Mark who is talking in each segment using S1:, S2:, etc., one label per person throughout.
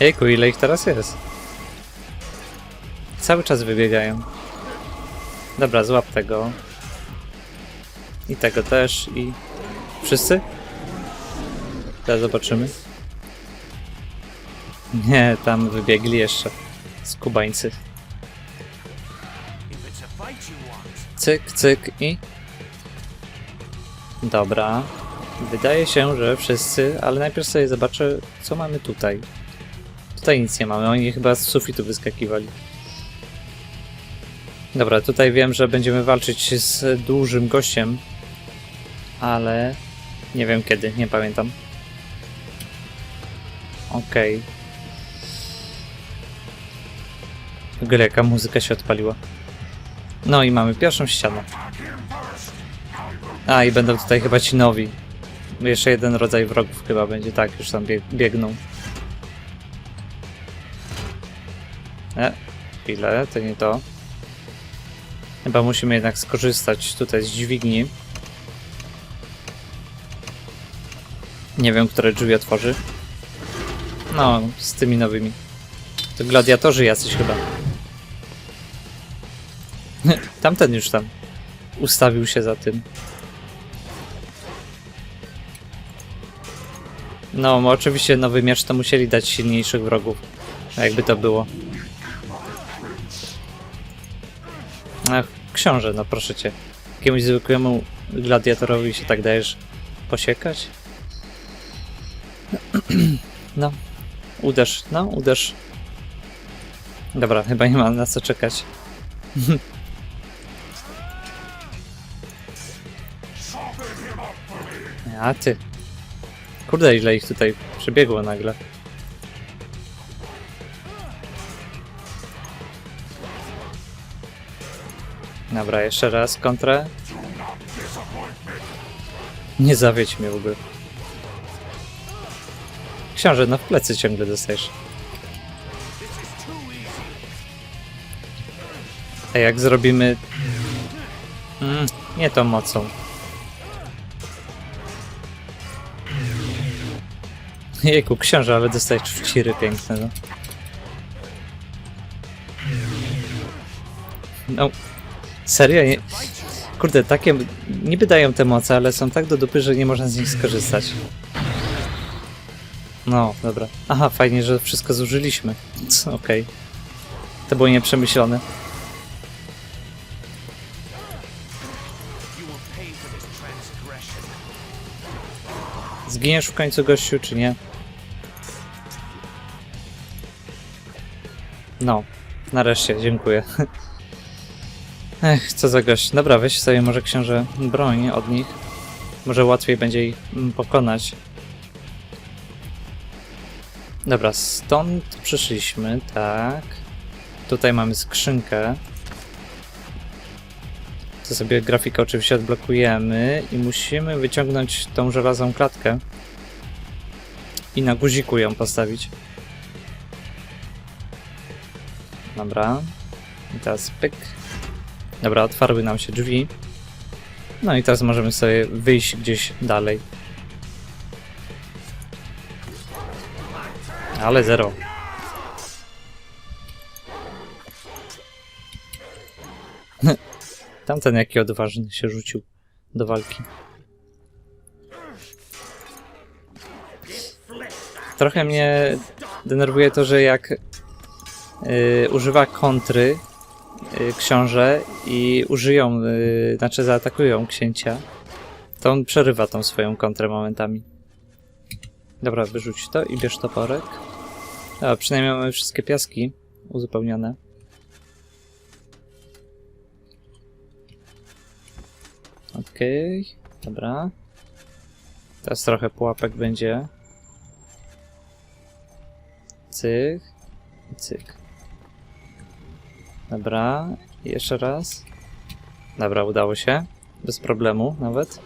S1: Jejku, ile ich teraz jest? Cały czas wybiegają. Dobra, złap tego. I tego też, i... Wszyscy? Teraz zobaczymy. Nie, tam wybiegli jeszcze. Skubańcy. Cyk, cyk i... Dobra. Wydaje się, że wszyscy, ale najpierw sobie zobaczę, co mamy tutaj. Tutaj nic nie mamy, oni chyba z sufitu wyskakiwali. Dobra, tutaj wiem, że będziemy walczyć z dużym gościem, ale nie wiem kiedy, nie pamiętam. Okej. Jaka muzyka się odpaliła. No i mamy pierwszą ścianę. A i będą tutaj chyba ci nowi. Jeszcze jeden rodzaj wrogów chyba będzie, tak, już tam bieg biegną. E, chwilę, to nie to. Chyba musimy jednak skorzystać tutaj z dźwigni. Nie wiem, które drzwi otworzy. No, z tymi nowymi. To gladiatorzy jacyś chyba. Tamten już tam ustawił się za tym. No, oczywiście nowy miecz to musieli dać silniejszych wrogów. Jakby to było. Książę, no proszę cię. Jakiemuś zwykłemu gladiatorowi się tak dajesz posiekać? No, uderz, no, uderz. Dobra, chyba nie ma na co czekać. A ty. Kurde, ile ich tutaj przebiegło nagle. Dobra, jeszcze raz kontrę. Nie zawiedź mnie w ogóle. Książę, no w plecy ciągle dostajesz. A jak zrobimy... Mm, nie tą mocą. Jejku, książę, ale dostajesz wciry piękne, no. No, serio? Nie... Kurde, takie niby dają te moce, ale są tak do dupy, że nie można z nich skorzystać. No, dobra. Aha, fajnie, że wszystko zużyliśmy. Okej. To było nieprzemyślone. Zginiesz w końcu, gościu, czy nie? No, nareszcie, dziękuję. Ech, co za gość. Dobra, weź sobie może książę broń od nich. Może łatwiej będzie ich mm, pokonać. Dobra, stąd przyszliśmy, tak. Tutaj mamy skrzynkę. To sobie grafikę oczywiście odblokujemy i musimy wyciągnąć tą żelazną klatkę i na guziku ją postawić. Dobra. I teraz pyk. Dobra, otwarły nam się drzwi. No i teraz możemy sobie wyjść gdzieś dalej. Ale zero. Tamten jaki odważny się rzucił do walki. Trochę mnie denerwuje to, że jak y, używa kontry książę i użyją, y, znaczy zaatakują księcia, to on przerywa tą swoją kontrę momentami. Dobra, wyrzuć to i bierz toporek. A, przynajmniej mamy wszystkie piaski uzupełnione. Okej, dobra. Teraz trochę pułapek będzie. Cyk. i Cyk. Dobra, jeszcze raz. Dobra, udało się. Bez problemu nawet.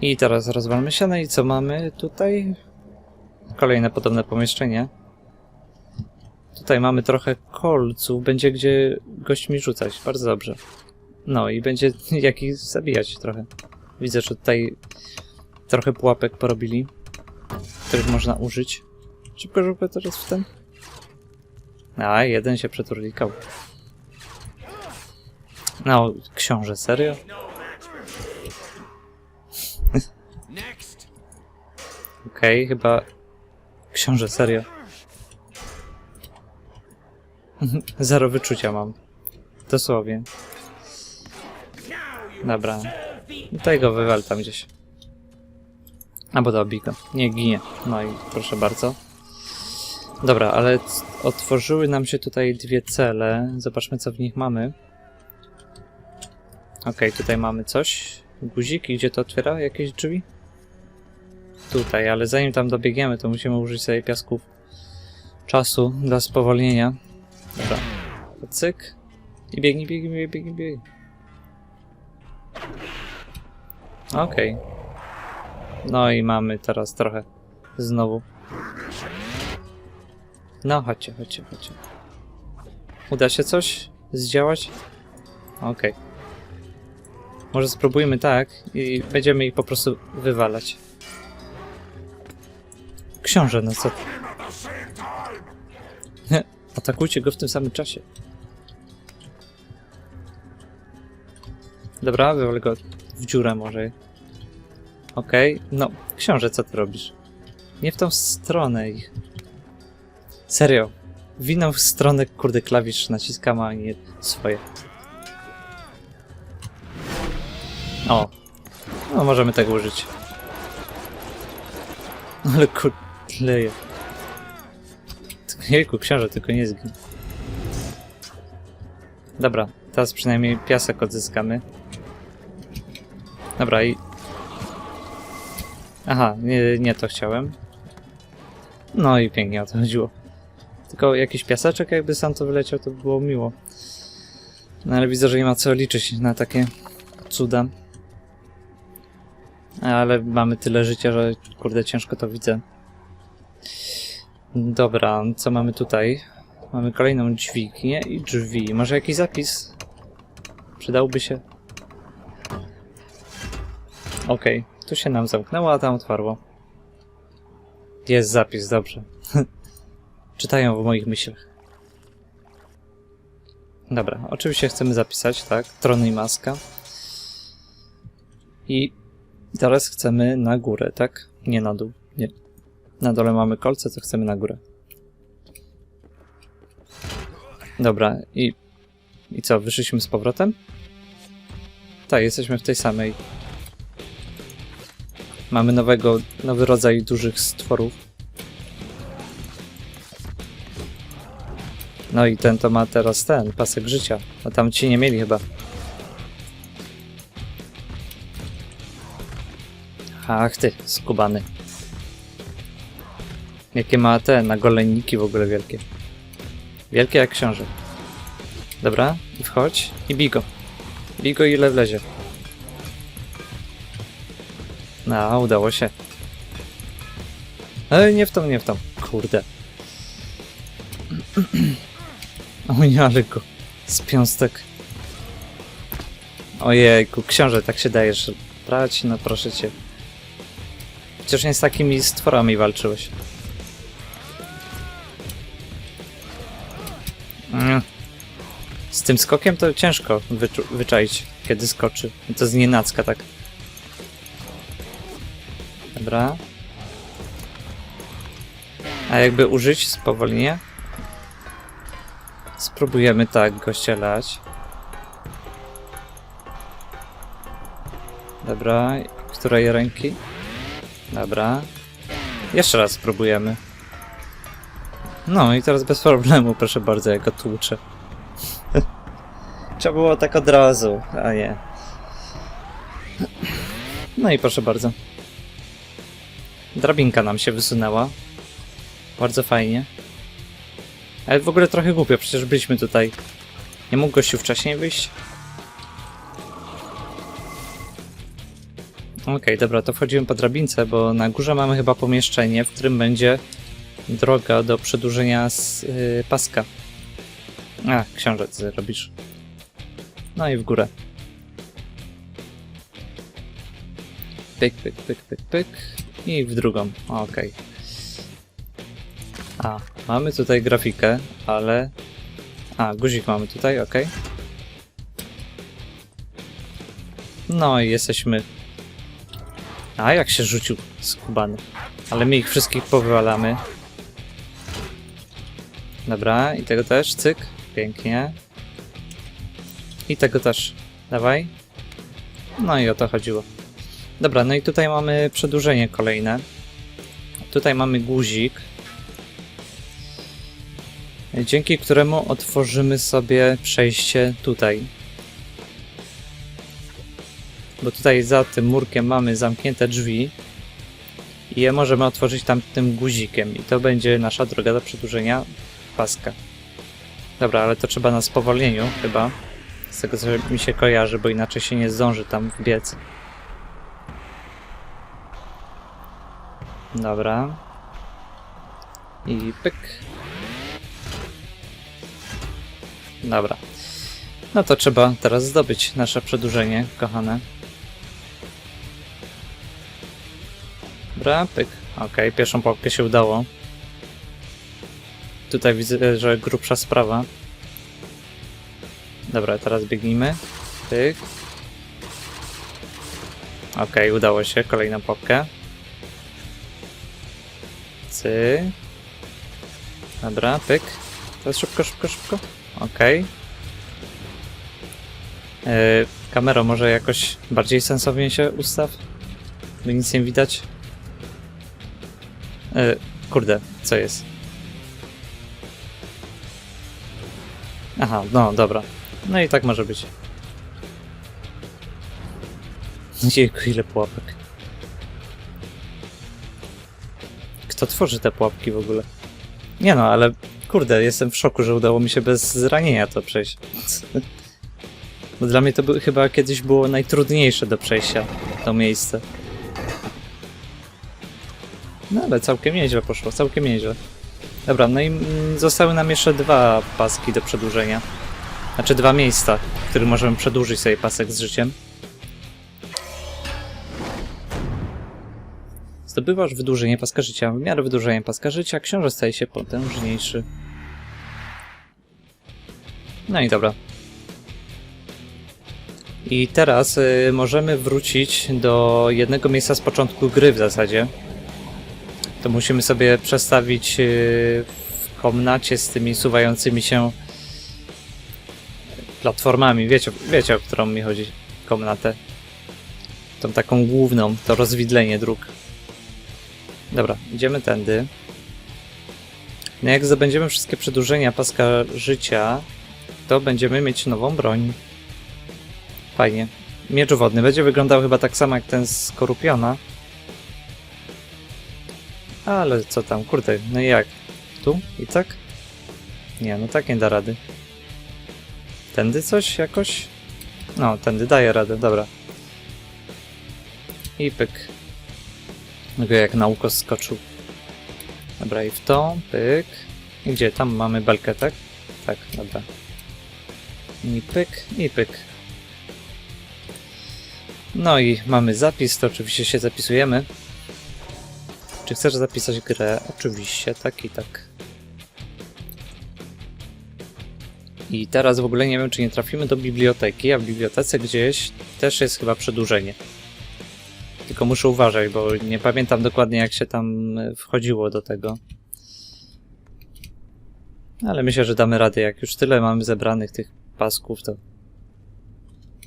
S1: I teraz rozwalmy się. No i co mamy tutaj? Kolejne podobne pomieszczenie. Tutaj mamy trochę kolców. Będzie gdzie gośćmi rzucać. Bardzo dobrze. No i będzie jak ich zabijać trochę. Widzę, że tutaj trochę pułapek porobili, których można użyć. Szybko, szybko teraz w ten. A, jeden się przeturlikał. No, książę, serio? Okej, chyba... Książę, serio. Zero wyczucia mam. Dosłownie. Dobra. Tutaj go wywal tam gdzieś. Albo dobij go. Nie ginie. No i proszę bardzo. Dobra, ale otworzyły nam się tutaj dwie cele. Zobaczmy, co w nich mamy. Okej, tutaj mamy coś. Guzik, i gdzie to otwiera? Jakieś drzwi? Tutaj, ale zanim tam dobiegniemy, to musimy użyć sobie piasków czasu dla spowolnienia. Dobra. Cyk. I biegnij, biegnij, biegnij, biegnij. Okej. No i mamy teraz trochę znowu. No, chodźcie, chodźcie, chodźcie. Uda się coś zdziałać? Okej. Może spróbujmy tak i będziemy ich po prostu wywalać. Książę, no co? Atakujcie go w tym samym czasie. Dobra, wywal go w dziurę może. Okej, no, książę, co ty robisz? Nie w tą stronę ich. Serio. W inną stronę, kurde, klawisz naciskam, a nie swoje. O. No, możemy tego użyć. Ale kurde, Jejku, książę, tylko nie zgin. Dobra, teraz przynajmniej piasek odzyskamy. Dobra i... Aha, nie, nie to chciałem. No i pięknie o to chodziło. Tylko jakiś piaseczek jakby sam to wyleciał, to by było miło. No ale widzę, że nie ma co liczyć na takie cuda. Ale mamy tyle życia, że kurde ciężko to widzę. Dobra, co mamy tutaj? Mamy kolejną dźwignię i drzwi. Może jakiś zapis? Przydałby się. Okej, tu się nam zamknęło, a tam otwarło. Jest zapis, dobrze. Czytają w moich myślach. Dobra, oczywiście chcemy zapisać, tak? Trony i maska. I teraz chcemy na górę, tak? Nie na dół, nie. Na dole mamy kolce, to chcemy na górę. Dobra, i... I co, wyszliśmy z powrotem? Tak, jesteśmy w tej samej. Mamy nowego, nowy rodzaj dużych stworów. No i ten to ma teraz ten, pasek życia. A tam ci nie mieli chyba. Ach ty, skubany. Jakie ma te nagolenniki w ogóle wielkie. Wielkie jak książę. Dobra, i wchodź i bij go. Bij go ile wlezie. No, udało się. Ale nie w tą, nie w tą. Kurde. Ale go z piąstek. Ojejku, książę tak się dajesz brać, no proszę cię. Przecież nie z takimi stworami walczyłeś. Mm. Z tym skokiem to ciężko wyczaić, kiedy skoczy. To z nienacka tak. Dobra. A jakby użyć spowolnienia? Spróbujemy tak go ścielać. Dobra, której ręki? Dobra. Jeszcze raz spróbujemy. No i teraz bez problemu, proszę bardzo, jak go tłuczę. Trzeba było tak od razu, a nie. No i proszę bardzo. Drabinka nam się wysunęła. Bardzo fajnie. Ale w ogóle trochę głupio, przecież byliśmy tutaj. Nie mógł gościu wcześniej wyjść? Okej, dobra, to wchodzimy po drabince, bo na górze mamy chyba pomieszczenie, w którym będzie droga do przedłużenia z, yy, paska. A, książec robisz. No i w górę. Pyk, pyk, pyk, pyk, pyk. I w drugą. Okej. A, mamy tutaj grafikę, ale... A, guzik mamy tutaj, ok. No i jesteśmy... A, jak się rzucił skubany. Ale my ich wszystkich powywalamy. Dobra, i tego też, cyk. Pięknie. I tego też. Dawaj. No i o to chodziło. Dobra, no i tutaj mamy przedłużenie kolejne. Tutaj mamy guzik, dzięki któremu otworzymy sobie przejście tutaj. Bo tutaj za tym murkiem mamy zamknięte drzwi i je możemy otworzyć tam tym guzikiem i to będzie nasza droga do przedłużenia paska. Dobra, ale to trzeba na spowolnieniu chyba. Z tego co mi się kojarzy, bo inaczej się nie zdąży tam wbiec. Dobra. I pyk. Dobra. No to trzeba teraz zdobyć nasze przedłużenie, kochane. Dobra, pyk. Okej, pierwszą pułapkę się udało. Tutaj widzę, że grubsza sprawa. Dobra, teraz biegnijmy. Pyk. Okej, udało się. Kolejna pułapkę. Cyk. Dobra, pyk. Teraz szybko, szybko, szybko. Okej. Yy, kamero, może jakoś bardziej sensownie się ustaw? By nic nie widać. Yy, kurde, co jest? Aha, no dobra. No i tak może być. Jejku, ile pułapek. Kto tworzy te pułapki w ogóle? Nie no, ale kurde, jestem w szoku, że udało mi się bez zranienia to przejść. Bo dla mnie to by, chyba kiedyś było najtrudniejsze do przejścia, to miejsce. No ale całkiem nieźle poszło, całkiem nieźle. Dobra, no i mm, zostały nam jeszcze dwa paski do przedłużenia. Znaczy dwa miejsca, w których możemy przedłużyć sobie pasek z życiem. Zdobywasz wydłużenie paska życia. W miarę wydłużenia paska życia książę staje się potężniejszy. No i dobra. I teraz y, możemy wrócić do jednego miejsca z początku gry w zasadzie. To musimy sobie przestawić y, w komnacie z tymi suwającymi się platformami. Wiecie, wiecie o którą mi chodzi komnatę. Tą taką główną, to rozwidlenie dróg. Dobra, idziemy tędy. No jak zdobędziemy wszystkie przedłużenia paska życia, to będziemy mieć nową broń. Fajnie. Miecz wodny będzie wyglądał chyba tak samo jak ten z Skorupiona. Ale co tam, kurde, no jak? Tu? I tak? Nie, no tak nie da rady. Tędy coś jakoś? No, tędy daje radę, dobra. I pyk. Go jak na uko skoczył. Dobra, i w to, pyk. I gdzie? Tam mamy belkę, tak? Tak, dobra. I pyk, i pyk. No i mamy zapis, to oczywiście się zapisujemy. Czy chcesz zapisać grę? Oczywiście, tak i tak. I teraz w ogóle nie wiem, czy nie trafimy do biblioteki, a w bibliotece gdzieś też jest chyba przedłużenie. Tylko muszę uważać, bo nie pamiętam dokładnie jak się tam e, wchodziło do tego. Ale myślę, że damy radę. Jak już tyle mamy zebranych tych pasków, to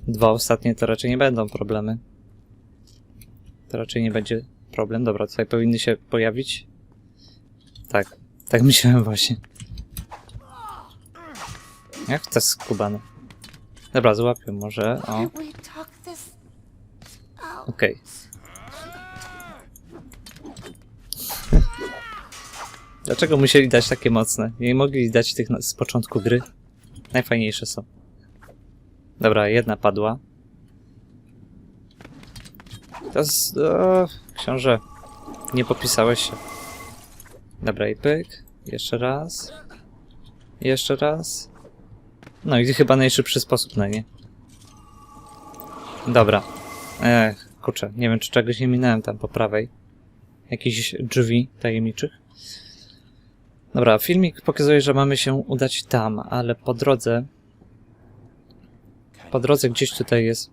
S1: dwa ostatnie to raczej nie będą problemy. To raczej nie będzie problem. Dobra, tutaj powinny się pojawić. Tak, tak myślałem właśnie. Jak to skubane? Dobra, złapię może. O,
S2: Can't we
S1: Dlaczego musieli dać takie mocne? Nie mogli dać tych z początku gry? Najfajniejsze są. Dobra, jedna padła. Teraz... O, książę, nie popisałeś się. Dobra, i pyk. Jeszcze raz. Jeszcze raz. No i chyba najszybszy sposób na nie. Dobra. Ech, kurczę, nie wiem czy czegoś nie minąłem tam po prawej. Jakichś drzwi tajemniczych. Dobra, filmik pokazuje, że mamy się udać tam, ale po drodze... Po drodze gdzieś tutaj jest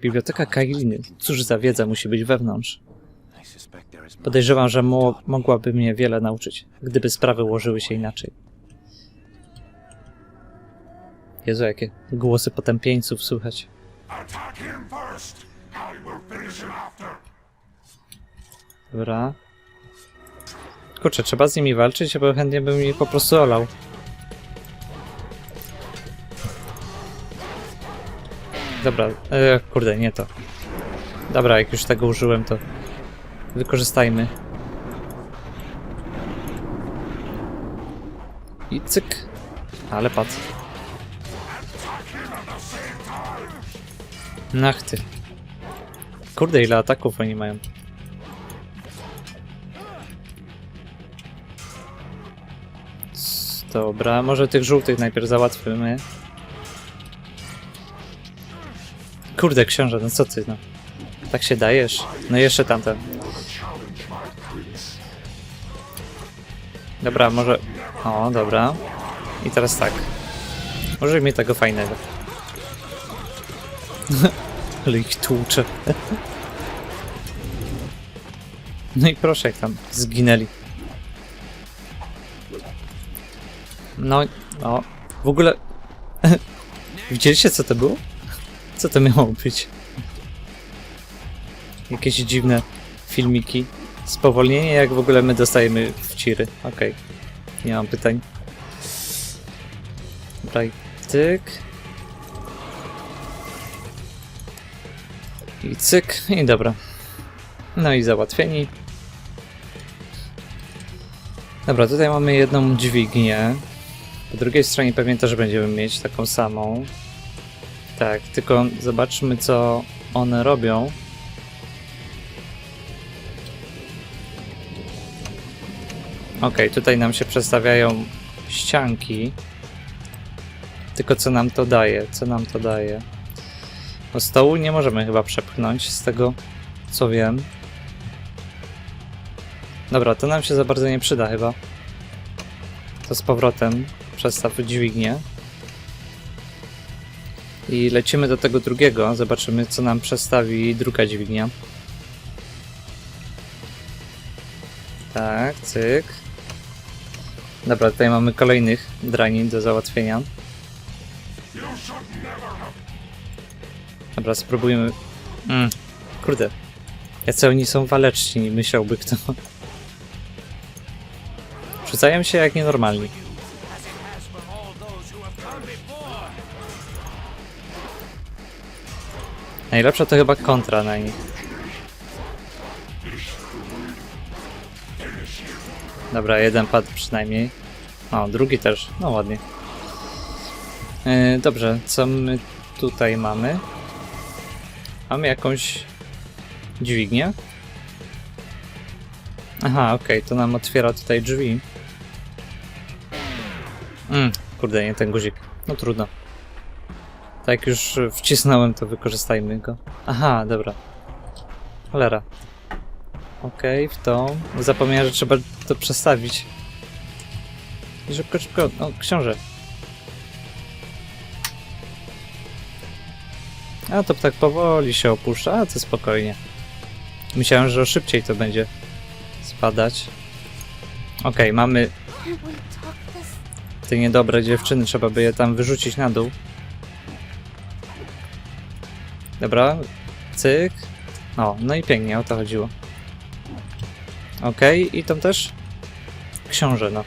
S1: biblioteka Kailiny. Cóż za wiedza musi być wewnątrz. Podejrzewam, że mo mogłaby mnie wiele nauczyć, gdyby sprawy ułożyły się inaczej. Jezu, jakie głosy potępieńców słychać.
S3: Attack
S1: Kurczę, trzeba z nimi walczyć, bo chętnie bym ich po prostu olał. Dobra, e, kurde, nie to. Dobra, jak już tego użyłem, to wykorzystajmy. I cyk. Ale patrz. Ach ty. Kurde, ile ataków oni mają. Dobra, może tych żółtych najpierw załatwimy. Kurde, książę, no co ty, no. Tak się dajesz? No jeszcze tamten. Dobra, może... O, dobra. I teraz tak. Może mi tego fajnego. Ale ich tłucze. no i proszę, jak tam zginęli. No, o, w ogóle... Widzieliście, co to było? Co to miało być? Jakieś dziwne filmiki. Spowolnienie, jak w ogóle my dostajemy w ciry. Okej, nie mam pytań. Dobra, tyk. I cyk, i dobra. No i załatwieni. Dobra, tutaj mamy jedną dźwignię. Po drugiej stronie pewnie też będziemy mieć taką samą. Tak, tylko zobaczmy co one robią. Ok, tutaj nam się przestawiają ścianki. Tylko co nam to daje? Co nam to daje? Bo stołu nie możemy chyba przepchnąć, z tego co wiem. Dobra, to nam się za bardzo nie przyda chyba. To z powrotem przestaw dźwignię. I lecimy do tego drugiego. Zobaczymy, co nam przestawi druga dźwignia. Tak, cyk. Dobra, tutaj mamy kolejnych drani do załatwienia. Dobra, spróbujmy. Mm, kurde. Jacy oni są waleczni, myślałby kto. Rzucają się jak nienormalni. Najlepsza to chyba kontra na nich. Dobra, jeden padł przynajmniej. O, drugi też. No ładnie. Yy, dobrze, co my tutaj mamy? Mamy jakąś dźwignię? Aha, okej, to nam otwiera tutaj drzwi. Mm, kurde, nie ten guzik. No trudno. Tak już wcisnąłem, to wykorzystajmy go. Aha, dobra. Cholera. Okej, w tą. Zapomniałem, że trzeba to przestawić. I Szybko, szybko. No, książę. A to tak powoli się opuszcza, a to spokojnie. Myślałem, że szybciej to będzie spadać. Okej, mamy
S2: talk this
S1: te niedobre dziewczyny, trzeba by je tam wyrzucić na dół. Dobra, cyk. O, no i pięknie, o to chodziło. Okej, i tą też? Książę, no.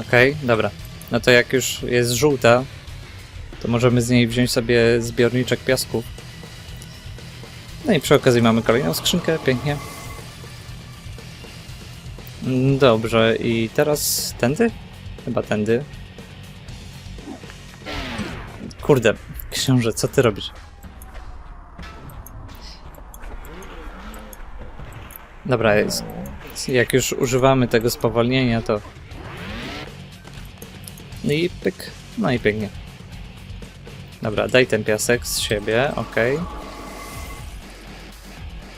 S1: Okej, dobra. No to jak już jest żółta, to możemy z niej wziąć sobie zbiorniczek piasków. No i przy okazji mamy kolejną skrzynkę, pięknie. Dobrze, i teraz tędy? Chyba tędy. Kurde, książę, co ty robisz? Dobra. Jak już używamy tego spowolnienia, to no i pyk. No i pięknie. Dobra, daj ten piasek z siebie, ok.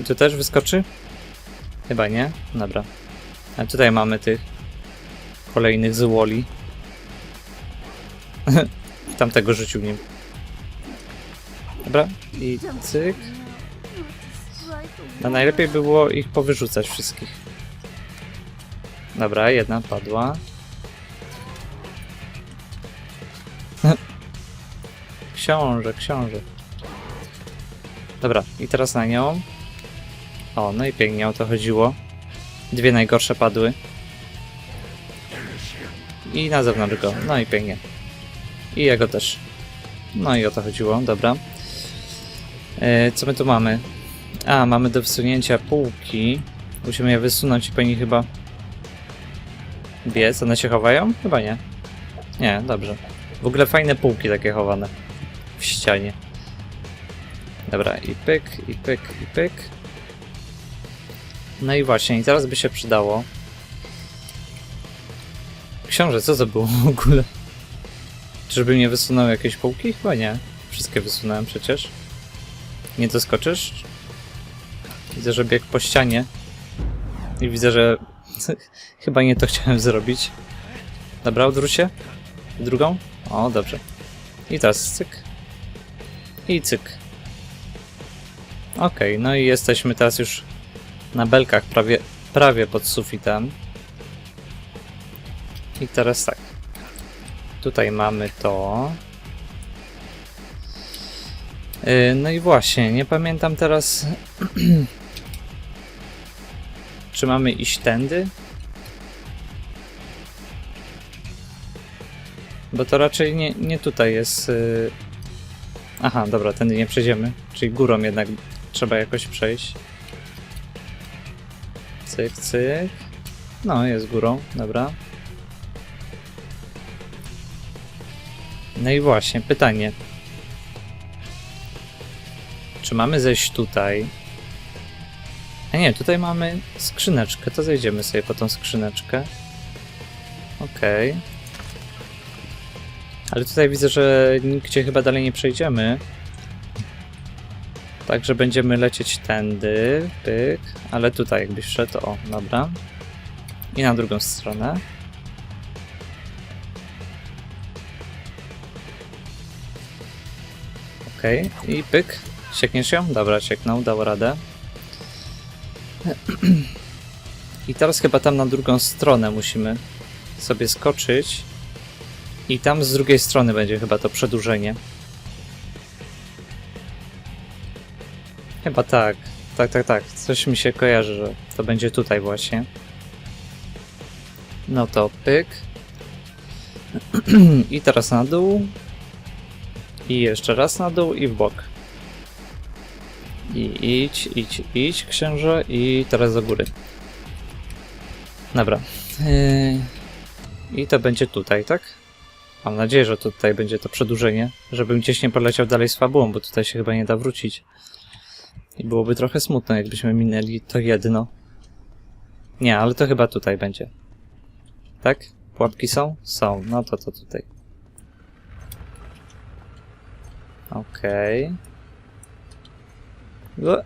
S1: I tu też wyskoczy? Chyba nie? Dobra. A tutaj mamy tych kolejnych złoli. Tamtego rzucił nim. Dobra, i cyk. No najlepiej było ich powyrzucać wszystkich. Dobra, jedna padła. książę, książę. Dobra, i teraz na nią. O, no i pięknie o to chodziło. Dwie najgorsze padły. I na zewnątrz go. No i pięknie. I jego też. No i o to chodziło, dobra. E, co my tu mamy? A, mamy do wsunięcia półki. Musimy je wysunąć i powinni chyba biec. One się chowają? Chyba nie. Nie, dobrze. W ogóle fajne półki takie chowane w ścianie. Dobra, i pyk, i pyk, i pyk. No i właśnie, i by się przydało. Książę, co to było w ogóle? Czyżby nie wysunął jakieś półki? Chyba nie. Wszystkie wysunąłem przecież. Nie doskoczysz? Widzę, że bieg po ścianie. I widzę, że chyba nie to chciałem zrobić. Dobra, odwróć się. Drugą? O, dobrze. I teraz cyk. I cyk. Okej, no i jesteśmy teraz już na belkach prawie, prawie pod sufitem. I teraz tak. Tutaj mamy to. Yy, No i właśnie, nie pamiętam teraz. Czy mamy iść tędy? Bo to raczej nie, nie tutaj jest. Yy... Aha, dobra, tędy nie przejdziemy. Czyli górą jednak trzeba jakoś przejść. Cyk, cyk. No, jest górą, dobra. No i właśnie, pytanie. Czy mamy zejść tutaj? A nie, tutaj mamy skrzyneczkę, to zejdziemy sobie po tą skrzyneczkę. Okej. Ale tutaj widzę, że nigdzie chyba dalej nie przejdziemy. Także będziemy lecieć tędy, pyk, ale tutaj jakbyś wszedł, o, dobra. I na drugą stronę. Okej, i pyk. Siekniesz ją? Dobra, sieknął, dał radę. I teraz chyba tam na drugą stronę musimy sobie skoczyć. I tam z drugiej strony będzie chyba to przedłużenie. Chyba tak. Tak, tak, tak. Coś mi się kojarzy, że to będzie tutaj właśnie. No to pyk. I teraz na dół. I jeszcze raz na dół i w bok. I idź, idź, idź, księże. I teraz do góry. Dobra. Yy... I to będzie tutaj, tak? Mam nadzieję, że tutaj będzie to przedłużenie, żebym gdzieś nie poleciał dalej z fabułą, bo tutaj się chyba nie da wrócić. I byłoby trochę smutno, jakbyśmy minęli to jedno. Nie, ale to chyba tutaj będzie. Tak? Pułapki są? Są. No to to tutaj. Okej. Okay.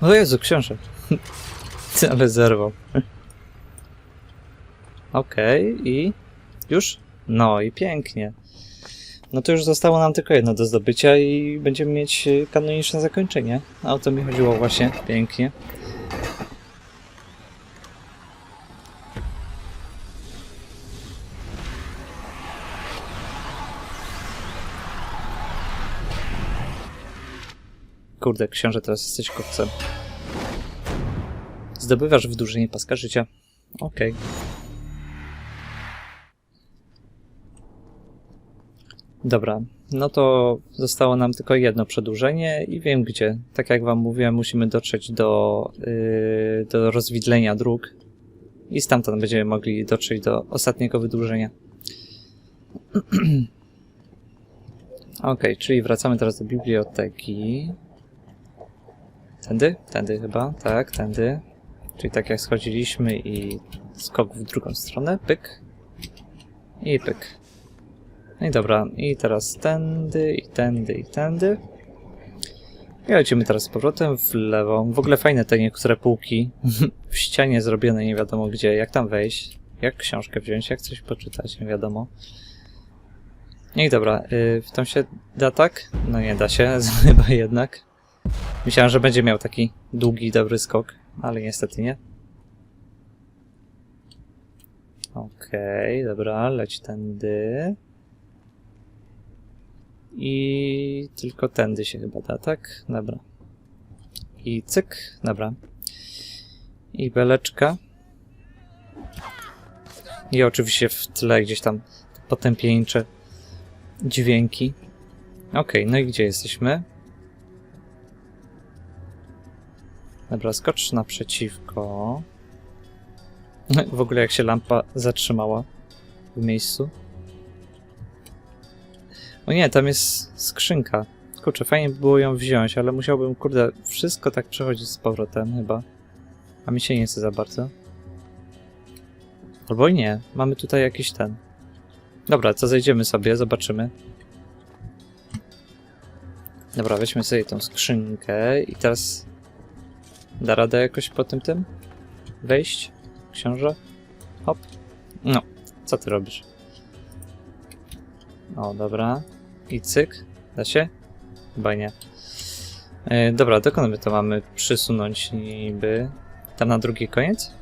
S1: O Jezu, książę. Ty, ale zerwał. Okej, okay, i już? No i pięknie. No to już zostało nam tylko jedno do zdobycia i będziemy mieć kanoniczne zakończenie. A o to mi chodziło właśnie. Pięknie. Kurde, książę, teraz jesteś kopcem. Zdobywasz wydłużenie paska życia. Okej. Okay. Dobra, no to zostało nam tylko jedno przedłużenie i wiem gdzie. Tak jak wam mówiłem, musimy dotrzeć do, yy, do rozwidlenia dróg i stamtąd będziemy mogli dotrzeć do ostatniego wydłużenia. ok, czyli wracamy teraz do biblioteki. Tędy? Tędy chyba, tak, tędy. Czyli tak jak schodziliśmy i skok w drugą stronę, pyk i pyk. No i dobra, i teraz tędy, i tędy, i tędy. I lecimy teraz z powrotem w lewo. W ogóle fajne te niektóre półki w ścianie zrobione nie wiadomo gdzie, jak tam wejść, jak książkę wziąć, jak coś poczytać, nie wiadomo. No i dobra, yy, tam się da tak? No nie da się, chyba jednak. Myślałem, że będzie miał taki długi, dobry skok, ale niestety nie. Okej, dobra, leć tędy. I tylko tędy się chyba da, tak? Dobra. I cyk, dobra. I beleczka. I oczywiście w tle gdzieś tam potępieńcze dźwięki. Okej, no i gdzie jesteśmy? Dobra, skocz naprzeciwko. W ogóle jak się lampa zatrzymała w miejscu. O nie, tam jest skrzynka. Kurczę, fajnie by było ją wziąć, ale musiałbym, kurde, wszystko tak przechodzić z powrotem chyba. A mi się nie chce za bardzo. Albo nie, mamy tutaj jakiś ten. Dobra, co zejdziemy sobie, zobaczymy. Dobra, weźmy sobie tą skrzynkę i teraz da radę jakoś po tym tym wejść? Książę? Hop. No, co ty robisz? O, dobra. I cyk. Da się? Chyba nie. E, dobra, dokąd my to mamy przysunąć niby? Tam na drugi koniec?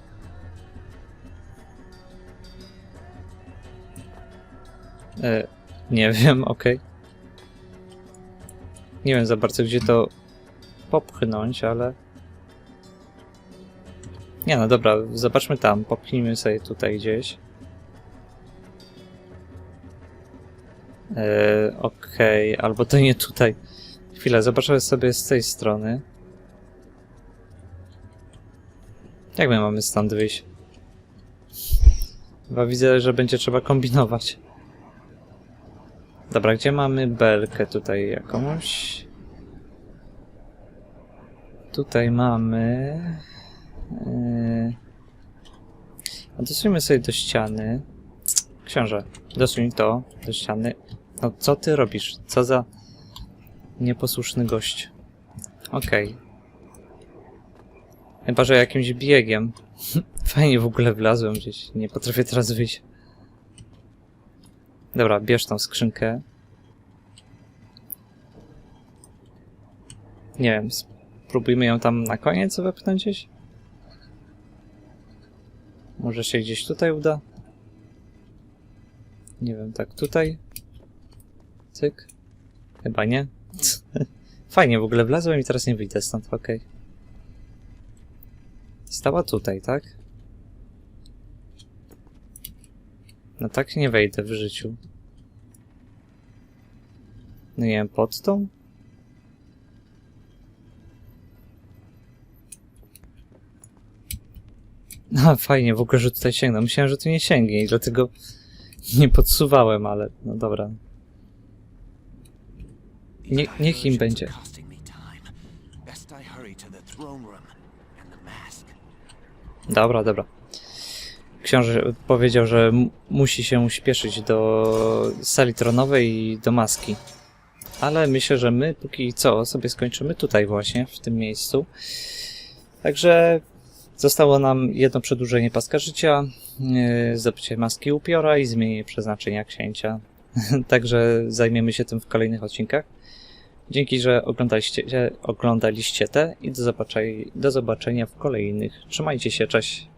S1: E, nie wiem, okej. Nie wiem za bardzo, gdzie to popchnąć, ale... Nie no, dobra, zobaczmy tam. Popchnijmy sobie tutaj gdzieś. Eee, Okej, albo to nie tutaj. Chwilę, zobaczymy sobie z tej strony. Jak my mamy stąd wyjść? Chyba widzę, że będzie trzeba kombinować. Dobra, gdzie mamy belkę tutaj jakąś? Tutaj mamy... Yy... A dosuńmy sobie do ściany. Książę, dosuń to do ściany. No co ty robisz? Co za nieposłuszny gość. Okej. Chyba, że jakimś biegiem. Fajnie w ogóle wlazłem gdzieś. Nie potrafię teraz wyjść. Dobra, bierz tą skrzynkę. Nie wiem, spróbujmy ją tam na koniec wepchnąć gdzieś? Może się gdzieś tutaj uda? Nie wiem, tak tutaj? Cyk? Chyba nie. Fajnie, w ogóle wlazłem i teraz nie wyjdę stąd, okej. Stała tutaj, tak? No tak nie wejdę w życiu. No nie wiem, pod tą? No fajnie, w ogóle, że tutaj sięgnę. Myślałem, że tu nie sięgnie i dlatego nie podsuwałem, ale no dobra. Nie, niech im będzie. Dobra, dobra. Książę powiedział, że musi się śpieszyć do sali tronowej i do maski. Ale myślę, że my póki co sobie skończymy tutaj właśnie, w tym miejscu. Także zostało nam jedno przedłużenie paska życia, yy, zdobycie maski upiora i zmienienie przeznaczenia księcia. Także zajmiemy się tym w kolejnych odcinkach. Dzięki, że oglądaliście, oglądaliście te i do zobaczenia, do zobaczenia w kolejnych. Trzymajcie się, cześć.